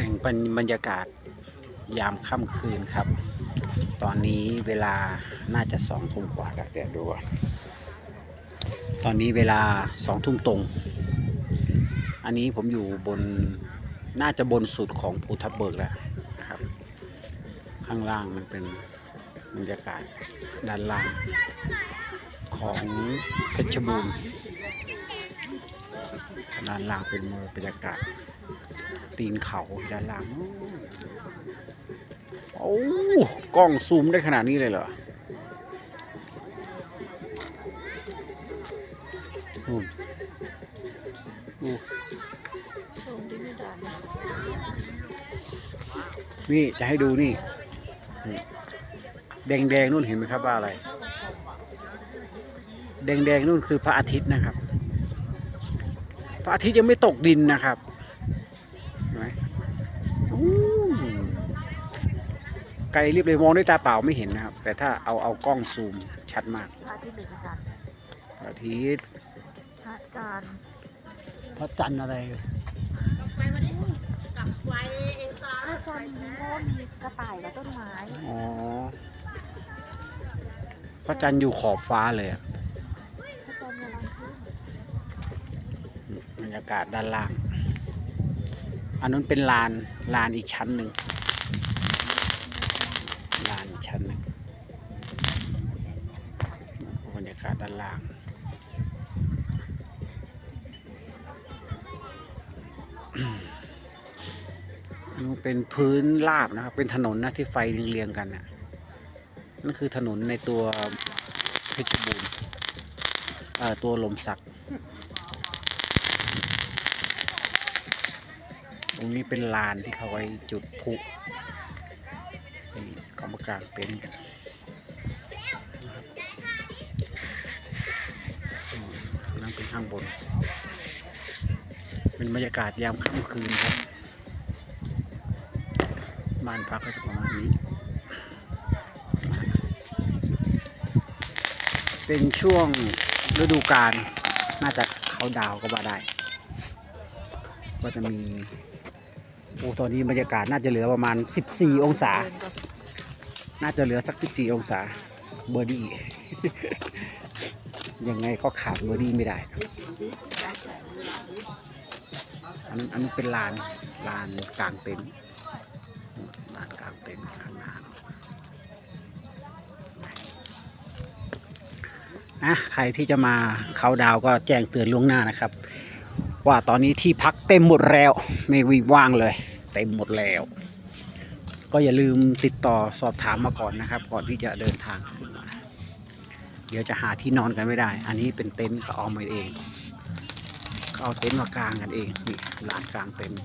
แบ่งเป็นบรรยากาศยามค่ำคืนครับ ตอนนี้เวลาน่าจะสองทุ่มกว่าแล้วเดี๋ยวดูตอนนี้เวลาสองทุ่มตรง อันนี้ผมอยู่บนน่าจะบนสุดของภูทับเบิกแล้วนะครับ ข้างล่างมันเป็นบรรยากาศด้านล่างของเพชรบูรณ์ด้านล่างเป็นบรรยากาศ ตีนเขาด้านล่างนู้นโอ้กล้องซูมได้ขนาดนี้เลยเหรอนู่นดูนี่จะให้ดูนี่ แดงแดงๆนู่นเห็นไหมครับว่าอะไรแดงแดงๆนู่นคือพระอาทิตย์นะครับ พระอาทิตย์ยังไม่ตกดินนะครับเห็นไหมอู้ ไกลรีบเลยมองด้วยตาเปล่าไม่เห็นนะครับ แต่ถ้าเอาเอากล้องซูมชัดมากพระอาทิตย์หรือพระจันทร์พระอาทิตย์พระจันทร์พระจันทร์อะไรพระจันทร์มีเพราะว่ามีกระต่ายและต้นไม้อ๋อพระจันทร์อยู่ขอบฟ้าเลยอะพระจันทร์กำลังขึ้นบรรยากาศด้านล่าง อันนั้นเป็นลานลานอีกชั้นหนึ่ง ลานชั้นหนึ่งบรรยากาศด้านล่างมันเป็นพื้นราบนะครับ เป็นถนนนะที่ไฟเรียงๆกันน่ะนั่นคือถนนในตัวเพชรบูรณ์ตัวลมสัก ตรงนี้เป็นลานที่เขาไว้จุดพลุ มากางเต็นท์กันนะครับอืมนั่นเป็นข้างบน เป็นบรรยากาศยามค่ำคืนครับ บ้านพักก็จะประมาณนี้ เป็นช่วงฤดูกาลน่าจะเขาดาวก็ว่าได้ ก็จะมีโอ้ตอนนี้บรรยากาศน่าจะเหลือประมาณ 14 องศา น่าจะเหลือสัก 14 องศาเบอร์ดี้ ยังไงก็ขาดเบอร์ดี้ไม่ได้ อันนั้นอันนั้นเป็นลานลานกลางเต็นท์ลานกลางเต็นท์ข้างหน้านะใครที่จะมาเขาดาวก็แจ้งเตือนล่วงหน้านะครับ ว่าตอนนี้ที่พักเต็มหมดแล้ว ไม่มีว่างเลย เต็มหมดแล้ว ก็อย่าลืมติดต่อสอบถามมาก่อนนะครับ ก่อนที่จะเดินทางขึ้นมาเดี๋ยวจะหาที่นอนกันไม่ได้ อันนี้เป็นเต็นท์เขาเอามาเองเขาเอาเต็นท์มากางกันเองนี่ลานกลางเต็นท์